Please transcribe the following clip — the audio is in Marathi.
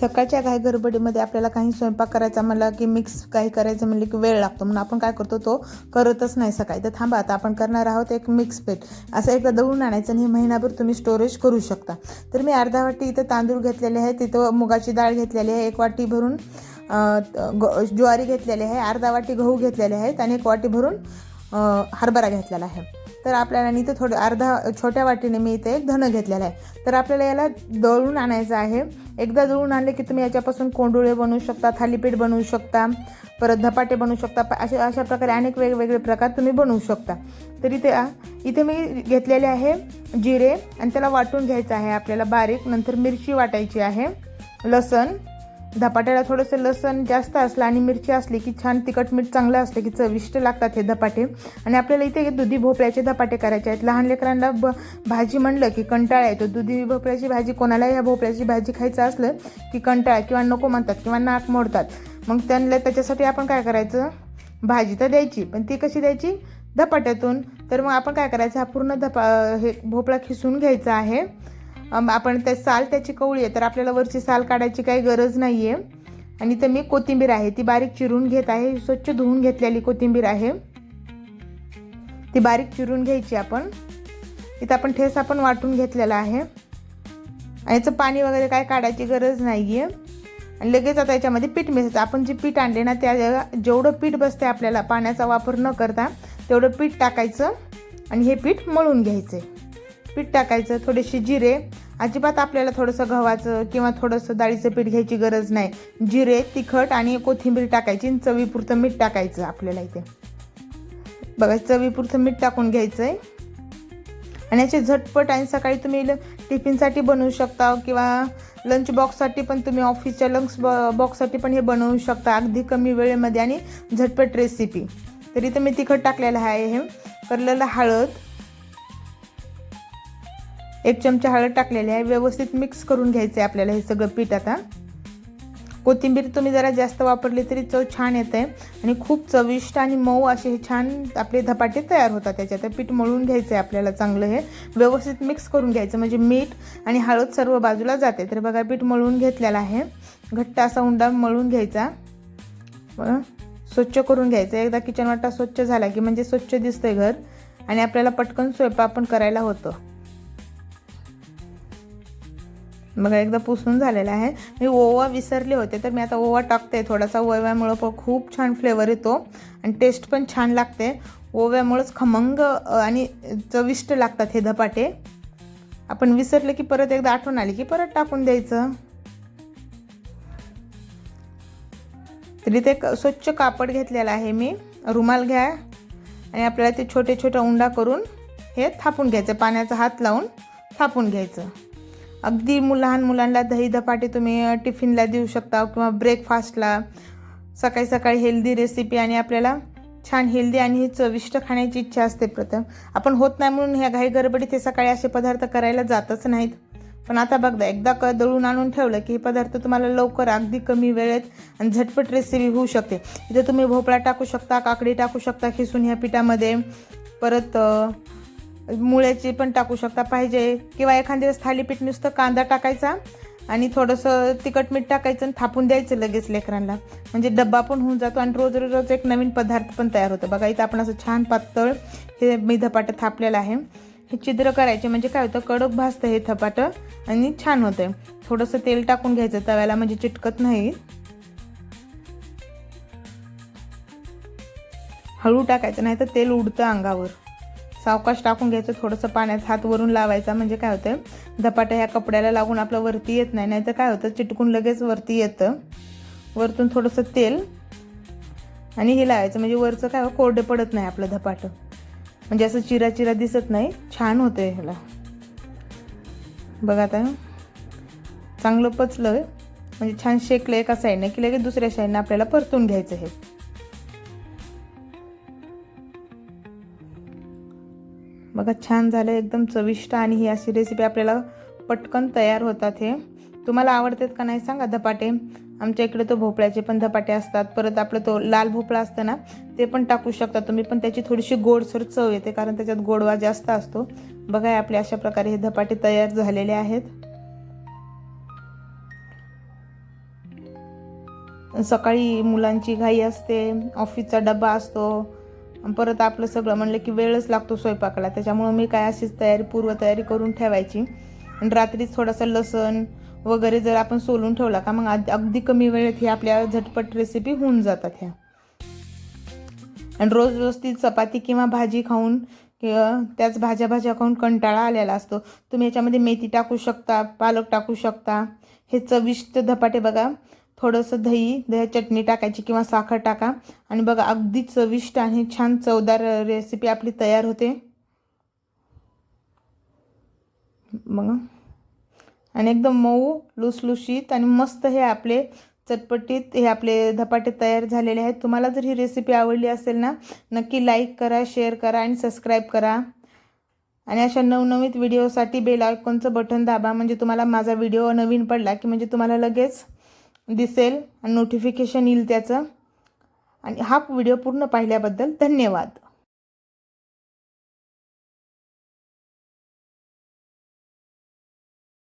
सकाळच्या काही गडबडीमध्ये आपल्याला काही स्वयंपाक करायचा म्हणलं की मिक्स काही करायचं म्हणलं की वेळ लागतो. म्हणून आपण काय करतो तो करतच नाही सकाळी. तर थांबा आता आपण करणार आहोत एक मिक्स पीठ असं एकदा दळून आणायचं आणि महिनाभर तुम्ही स्टोरेज करू शकता. तर मी अर्धा वाटी इथं तांदूळ घेतलेले आहे तिथं मुगाची डाळ घेतलेली आहे. एक वाटी भरून ग- ज्वारी घेतलेली आहे. अर्धा वाटी गहू घेतलेले आहेत. आणि एक वाटी भरून हरभरा घेतलेला आहे. तर आपल्याला आणि इथं थोडं अर्धा छोट्या वाटीने मी इथे एक धनं घेतलेलं आहे. तर आपल्याला याला दळून आणायचं आहे. एकदा दळून आणले की तुम्ही याच्यापासून कोंडुळे बनवू शकता थालीपीठ बनवू शकता परत धपाटे बनवू शकता प- अशा अशा प्रकारे अनेक वेगवेगळे प्रकार तुम्ही बनवू शकता. तर इथे इथे मी घेतलेले आहे जिरे आणि त्याला वाटून घ्यायचं आहे आपल्याला बारीक. नंतर मिरची वाटायची आहे लसण धपाट्याला थोडंसं लसण जास्त असलं आणि मिरची असली की छान तिखट मीठ चांगलं असलं की चविष्ट लागतात हे धपाटे. आणि आपल्याला इथे दुधी भोपळ्याचे धपाटे करायचे आहेत. लहान लेकरांना ब भाजी म्हणलं की कंटाळा येतो. दुधी भोपळ्याची भाजी कोणाला या भोपळ्याची भाजी खायचं असलं की कंटाळा किंवा नको म्हणतात किंवा नाक मोडतात. मग त्यांना त्याच्यासाठी आपण काय करायचं? भाजी तर द्यायची पण ती कशी द्यायची? धपाट्यातून. तर मग आपण काय करायचं? हा पूर्ण धपा हे भोपळा खिसून घ्यायचा आहे. आपण त्या साल त्याची कवळी आहे तर आपल्याला वरची साल काढायची काही गरज नाही आहे आणि इथं मी कोथिंबीर आहे ती बारीक चिरून घेत आहे स्वच्छ धुवून घेतलेली कोथिंबीर आहे. ती बारीक चिरून घ्यायची आपण. इथं आपण ठेसा पण वाटून घेतलेला आहे. आणि याचं पाणी वगैरे काय काढायची गरज नाही आहे आणि लगेच आता याच्यामध्ये पीठ मिसायचं आपण जे पीठ आणले ना त्या जेवढं पीठ बसते आपल्याला पाण्याचा वापर न करता तेवढं पीठ टाकायचं आणि हे पीठ मळून घ्यायचं आहे पीठ टाकायचं थोडेसे जिरे. अजिबात आपल्याला थोडंसं गव्हाचं किंवा थोडंसं डाळीचं पीठ घ्यायची गरज नाही. जिरे तिखट आणि कोथिंबीर टाकायची आणि चवीपुरतं मीठ टाकायचं आपल्याला इथे. बघा चवीपुरतं मीठ टाकून घ्यायचं आहे आणि याचे झटपट आणि सकाळी तुम्ही ल- टिफिनसाठी बनवू शकता किंवा लंच बॉक्ससाठी पण तुम्ही ऑफिसच्या लंच बॉक्ससाठी पण हे बनवू शकता अगदी कमी वेळेमध्ये आणि झटपट रेसिपी तर मी तिखट टाकलेलं आहे हे. करलेलं हळद एक चमचा हळद टाकलेली आहे व्यवस्थित मिक्स करून घ्यायचं आहे आपल्याला हे सगळं पीठ आता. कोथिंबीर तुम्ही जरा जास्त वापरली तरी चव छान येते. आणि खूप चविष्ट आणि मऊ असे हे छान आपले धपाटे तयार होतात त्याच्यात. पीठ मळून घ्यायचं आहे आपल्याला चांगलं हे. व्यवस्थित मिक्स करून घ्यायचं म्हणजे मीठ आणि हळद सर्व बाजूला जाते. तर बघा पीठ मळून घेतलेलं आहे. घट्ट असा उंडा मळून घ्यायचा. स्वच्छ करून घ्यायचं एकदा किचन वाटा स्वच्छ झाला की म्हणजे स्वच्छ दिसतंय घर. आणि आपल्याला पटकन स्वयंपाक पण करायला होतं. बघा एकदा पुसून झालेला आहे. मी ओवा विसरले होते तर मी आता ओवा टाकते. थोडासा ओव्यामुळं पण खूप छान फ्लेवर येतो आणि टेस्ट पण छान लागते. ओव्यामुळंच खमंग आणि चविष्ट लागतात हे धपाटे. आपण विसरले की परत एकदा आठवण आली की परत टाकून द्यायचं. तरी ते स्वच्छ कापड घेतलेलं आहे मी. रुमाल घ्या आणि आपल्याला ते छोटे छोटे उंडा करून हे थापून घ्यायचं. पाण्याचा हात लावून थापून घ्यायचं. अगदी मु लहान मुलांना दही धपाटे तुम्ही टिफिनला देऊ शकता किंवा ब्रेकफास्टला सकाळी सकाळी हेल्दी रेसिपी आणि आपल्याला छान हेल्दी आणि चविष्ट खाण्याची इच्छा असते प्रथम. आपण होत नाही म्हणून ह्या घाई गडबडीत हे सकाळी असे पदार्थ करायला जातच नाहीत. पण आता बघदा एकदा क दळून आणून ठेवलं की हे पदार्थ तुम्हाला लवकर अगदी कमी वेळेत आणि झटपट रेसिपी होऊ शकते. इथे तुम्ही भोपळा टाकू शकता काकडी टाकू शकता खिसून ह्या पिठामध्ये. परत मुळ्याची पण टाकू शकता. पाहिजे. किंवा एखाद्या थालीपीठ नुसतं कांदा टाकायचा आणि थोडंसं तिखट मीठ टाकायचं आणि थापून द्यायचं लगेच लेकरांना. म्हणजे डब्बा पण होऊन जातो आणि रोज रोज रोज एक नवीन पदार्थ पण तयार होतो. बघा इथं आपण असं छान पातळ हे मी धपाटं थापलेलं आहे. हे छिद्र करायचे म्हणजे काय होतं? कडक भाजतं हे धपाटं आणि छान होतं थोडंसं तेल टाकून घ्यायचं. तव्याला म्हणजे चिटकत नाही. हळू टाकायचं नाही तर तेल उडतं अंगावर. सावकाश टाकून घ्यायचं थोडंसं पाण्यात हात वरून लावायचा. म्हणजे काय होतं धपाटा ह्या कपड्याला लागून आपलं वरती येत नाही. नाहीतर काय होतं चिटकून लगेच वरती येतं. वरतून थोडंसं तेल आणि हे लावायचं. म्हणजे वरचं काय हो, कोरडे पडत नाही आपलं धपाटं. म्हणजे असं चिरा चिरा दिसत नाही. छान होतं ह्याला. बघा आता. चांगलं पचलं म्हणजे छान शेकलं एका साईडनं की लगेच दुसऱ्या साईडनं आपल्याला परतून घ्यायचं हे. बघा छान झालं एकदम चविष्ट आणि ही अशी रेसिपी आपल्याला पटकन तयार होतात हे. तुम्हाला आवडतात का नाही सांगा धपाटे. आमच्या इकडे तो भोपळ्याचे पण धपाटे असतात. परत आपलं तो लाल भोपळा असतं ना ते पण टाकू शकता तुम्ही पण त्याची थोडीशी गोडसर चव येते कारण त्याच्यात गोडवा जास्त असतो. बघा आपले अशा प्रकारे हे धपाटे तयार झालेले आहेत. सकाळी मुलांची घाई असते ऑफिसचा डबा असतो परत आपलं सगळं म्हणलं की वेळच लागतो स्वयंपाकाला. त्याच्यामुळं मी काय अशीच तयारी पूर्वतयारी करून ठेवायची. आणि रात्रीच थोडासा लसण वगैरे जर आपण सोलून ठेवला का मग अग- अगदी कमी वेळेत ही आपल्या झटपट रेसिपी होऊन जातात ह्या. आणि रोज रोज ती चपाती किंवा भाजी खाऊन किंवा त्याच भाज्या भाज्या खाऊन कंटाळा आलेला असतो. तुम्ही याच्यामध्ये मेथी टाकू शकता पालक टाकू शकता. हे चविष्ट धपाटे बघा. थोडंसं दही दह्या चटणी टाकायची किंवा साखर टाका. आणि बघा अगदी चविष्ट आणि छान चवदार रेसिपी आपली तयार होते. बघा. आणि एकदम मऊ लुसलुशीत आणि मस्त हे आपले चटपटीत हे आपले धपाटे तयार झालेले आहेत. तुम्हाला जर ही रेसिपी आवडली असेल ना नक्की लाईक करा शेअर करा आणि सबस्क्राईब करा. आणि अशा नवनवीन व्हिडिओसाठी बेल आयकॉनचं बटन दाबा. म्हणजे तुम्हाला माझा व्हिडिओ नवीन पडला की म्हणजे तुम्हाला लगेच दिसेल आणि नोटिफिकेशन येईल त्याचं. आणि हा व्हिडिओ पूर्ण पाहिल्याबद्दल धन्यवाद.